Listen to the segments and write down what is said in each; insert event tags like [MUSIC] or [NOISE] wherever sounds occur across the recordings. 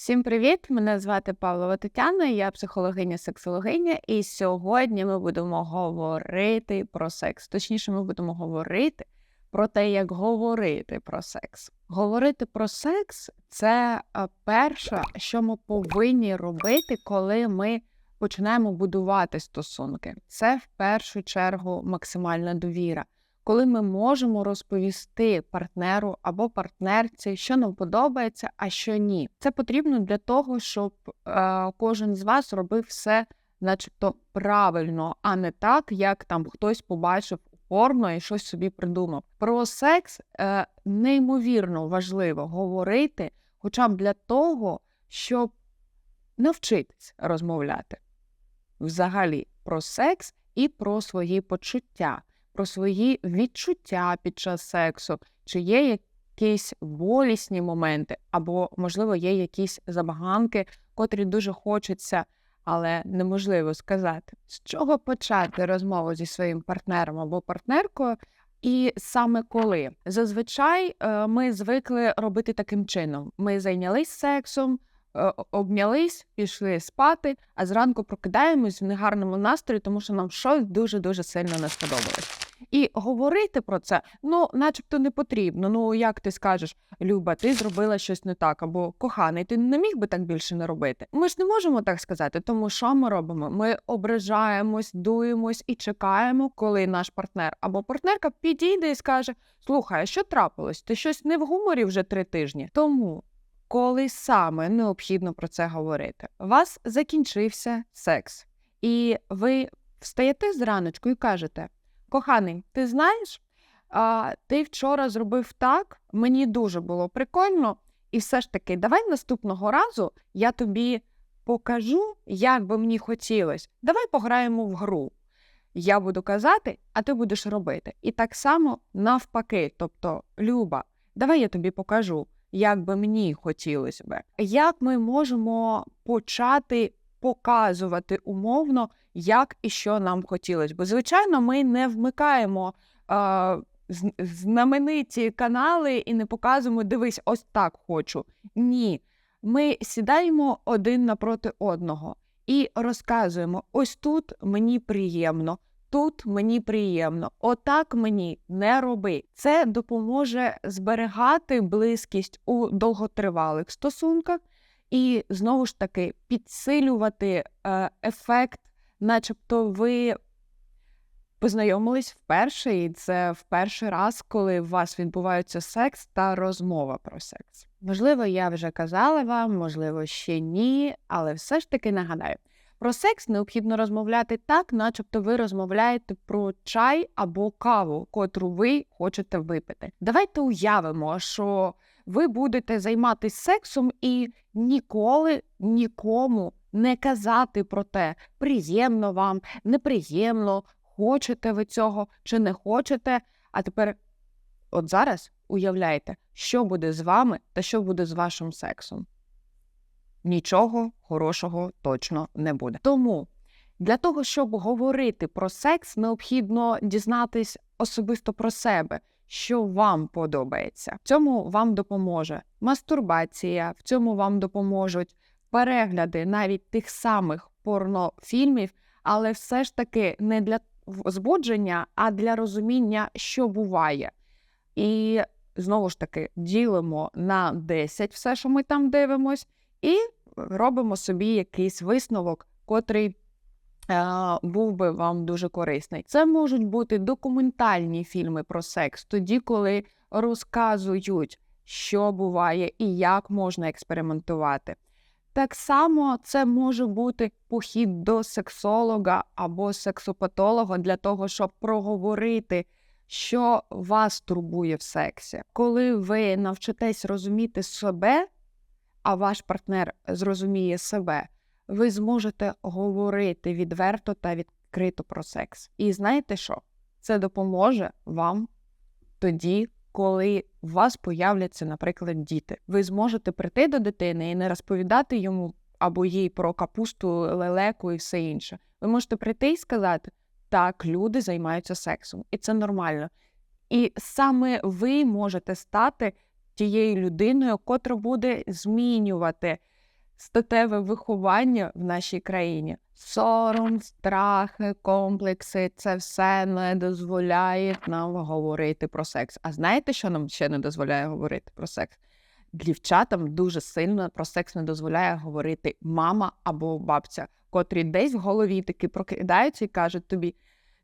Всім привіт! Мене звати Павлова Тетяна, я психологиня-сексологиня, і сьогодні ми будемо говорити про секс. Точніше, ми будемо говорити про те, як говорити про секс. Говорити про секс це е, перше, що ми повинні робити, коли ми починаємо будувати стосунки. Це в першу чергу максимальна довіра коли ми можемо розповісти партнеру або партнерці, що нам подобається, а що ні. Це потрібно для того, щоб е, кожен з вас робив все, начебто, правильно, а не так, як там хтось побачив порно і щось собі придумав. Про секс е, неймовірно важливо говорити, хоча б для того, щоб навчитись розмовляти взагалі про секс і про свої почуття про свої відчуття під час сексу, чи є якісь болісні моменти, або, можливо, є якісь забаганки, котрі дуже хочеться, але неможливо сказати, з чого почати розмову зі своїм партнером або партнеркою. І саме коли? Зазвичай е, ми звикли робити таким чином: ми зайнялись сексом, е, обнялись, пішли спати, а зранку прокидаємось в негарному настрої, тому що нам щось дуже дуже сильно не сподобалось. І говорити про це, ну, начебто, не потрібно. Ну, як ти скажеш, Люба, ти зробила щось не так, або коханий, ти не міг би так більше не робити. Ми ж не можемо так сказати, тому що ми робимо? Ми ображаємось, дуємось і чекаємо, коли наш партнер або партнерка підійде і скаже: Слухай, а що трапилось? Ти щось не в гуморі вже три тижні. Тому. Коли саме необхідно про це говорити, у вас закінчився секс, і ви встаєте зраночку і кажете: Коханий, ти знаєш, а, ти вчора зробив так, мені дуже було прикольно, і все ж таки, давай наступного разу я тобі покажу, як би мені хотілося. Давай пограємо в гру. Я буду казати, а ти будеш робити. І так само навпаки, тобто, Люба, давай я тобі покажу, як би мені хотілося би. Як ми можемо почати показувати умовно, як і що нам хотілося. Бо, звичайно, ми не вмикаємо а, знамениті канали і не показуємо дивись, ось так хочу. Ні. Ми сідаємо один напроти одного і розказуємо: ось тут мені приємно. Тут мені приємно, отак мені не роби. Це допоможе зберігати близькість у довготривалих стосунках і знову ж таки підсилювати е, ефект, начебто ви познайомились вперше, і це в перший раз, коли у вас відбувається секс та розмова про секс. Можливо, я вже казала вам, можливо, ще ні, але все ж таки нагадаю. Про секс необхідно розмовляти так, начебто ви розмовляєте про чай або каву, котру ви хочете випити. Давайте уявимо, що ви будете займатися сексом і ніколи нікому не казати про те, приємно вам, неприємно, хочете ви цього чи не хочете. А тепер, от зараз уявляйте, що буде з вами та що буде з вашим сексом. Нічого хорошого точно не буде. Тому для того, щоб говорити про секс, необхідно дізнатись особисто про себе, що вам подобається. В цьому вам допоможе мастурбація, в цьому вам допоможуть перегляди навіть тих самих порнофільмів, але все ж таки не для збудження, а для розуміння, що буває. І знову ж таки ділимо на 10 все, що ми там дивимось, і робимо собі якийсь висновок, котрий був би вам дуже корисний. Це можуть бути документальні фільми про секс, тоді, коли розказують, що буває і як можна експериментувати. Так само це може бути похід до сексолога або сексопатолога для того, щоб проговорити, що вас турбує в сексі. Коли ви навчитесь розуміти себе, а ваш партнер зрозуміє себе ви зможете говорити відверто та відкрито про секс. І знаєте що? Це допоможе вам тоді, коли у вас появляться, наприклад, діти. Ви зможете прийти до дитини і не розповідати йому або їй про капусту, лелеку і все інше. Ви можете прийти і сказати: так, люди займаються сексом, і це нормально. І саме ви можете стати тією людиною, котра буде змінювати статеве виховання в нашій країні. Сором, страхи, комплекси це все не дозволяє нам говорити про секс. А знаєте, що нам ще не дозволяє говорити про секс? Дівчатам дуже сильно про секс не дозволяє говорити мама або бабця, котрі десь в голові таки прокидаються і кажуть тобі: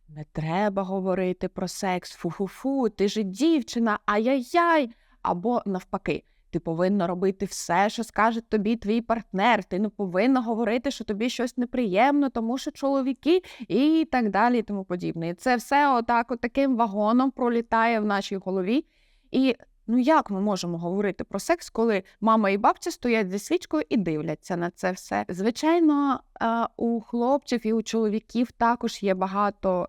не треба говорити про секс, фу-фу-фу, ти ж дівчина, ай-яй-яй. Або навпаки, ти повинна робити все, що скаже тобі твій партнер. Ти не повинна говорити, що тобі щось неприємно, тому що чоловіки і так далі, і тому подібне. І це все отак, от таким вагоном пролітає в нашій голові. І ну як ми можемо говорити про секс, коли мама і бабця стоять зі свічкою і дивляться на це все? Звичайно, е, у хлопців і у чоловіків також є багато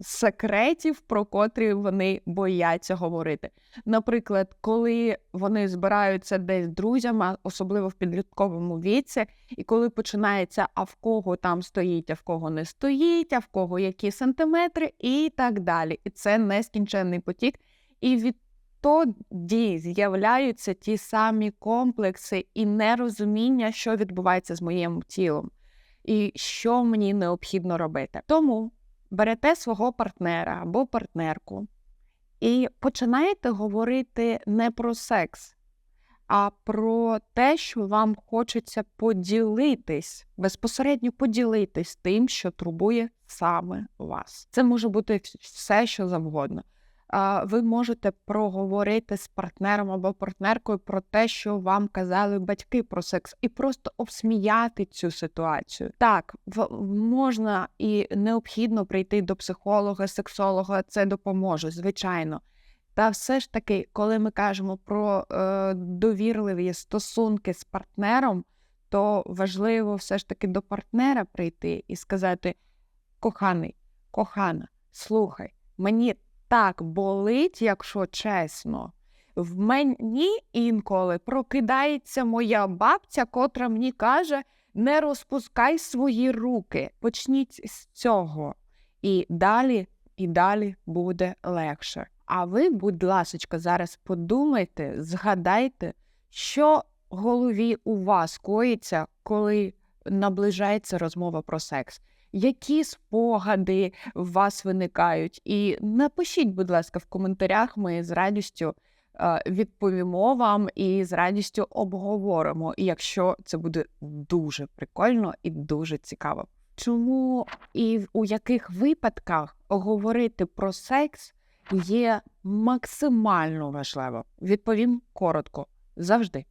секретів, про котрі вони бояться говорити. Наприклад, коли вони збираються десь з друзями, особливо в підлітковому віці, і коли починається, а в кого там стоїть, а в кого не стоїть, а в кого які сантиметри, і так далі. І це нескінченний потік. І відтоді з'являються ті самі комплекси і нерозуміння, що відбувається з моїм тілом, і що мені необхідно робити. Тому берете свого партнера або партнерку і починаєте говорити не про секс, а про те, що вам хочеться поділитись, безпосередньо поділитись тим, що турбує саме вас. Це може бути все, що завгодно. Ви можете проговорити з партнером або партнеркою про те, що вам казали батьки про секс, і просто обсміяти цю ситуацію. Так, можна і необхідно прийти до психолога, сексолога, це допоможе, звичайно. Та все ж таки, коли ми кажемо про е, довірливі стосунки з партнером, то важливо все ж таки до партнера прийти і сказати: коханий, кохана, слухай, мені так болить, якщо чесно. В мені інколи прокидається моя бабця, котра мені каже: не розпускай свої руки. Почніть з цього. І далі, і далі буде легше. А ви, будь ласочка, зараз подумайте, згадайте, що голові у вас коїться, коли наближається розмова про секс. Які спогади в вас виникають? І напишіть, будь ласка, в коментарях. Ми з радістю е, відповімо вам і з радістю обговоримо, якщо це буде дуже прикольно і дуже цікаво. Чому і у яких випадках говорити про секс є максимально важливо? Відповім коротко, завжди.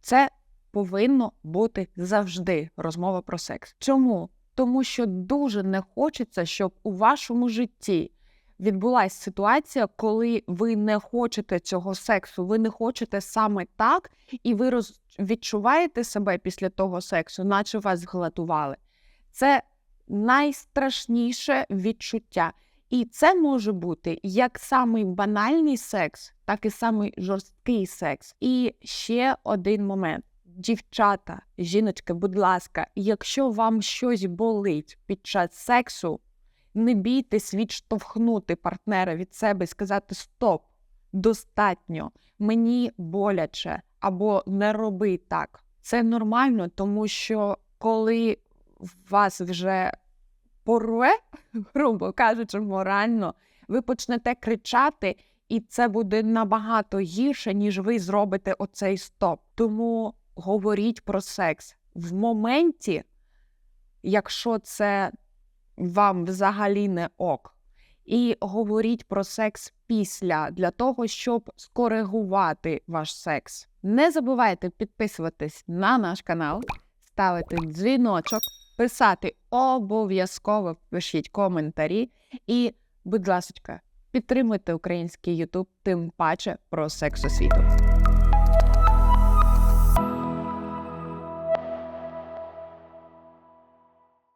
Це повинно бути завжди розмова про секс. Чому? Тому що дуже не хочеться, щоб у вашому житті відбулася ситуація, коли ви не хочете цього сексу, ви не хочете саме так, і ви роз... відчуваєте себе після того сексу, наче вас зґвалтували. Це найстрашніше відчуття. І це може бути як самий банальний секс, так і самий жорсткий секс. І ще один момент. Дівчата, жіночки, будь ласка, якщо вам щось болить під час сексу, не бійтесь відштовхнути партнера від себе і сказати Стоп, достатньо, мені боляче або не роби так. Це нормально, тому що коли вас вже порве, [LAUGHS] грубо кажучи, морально, ви почнете кричати, і це буде набагато гірше, ніж ви зробите оцей стоп. Тому говоріть про секс в моменті, якщо це вам взагалі не ок. І говоріть про секс після для того, щоб скоригувати ваш секс. Не забувайте підписуватись на наш канал, ставити дзвіночок, писати обов'язково, пишіть коментарі і, будь ласка, підтримуйте український Ютуб, тим паче про секс освіту.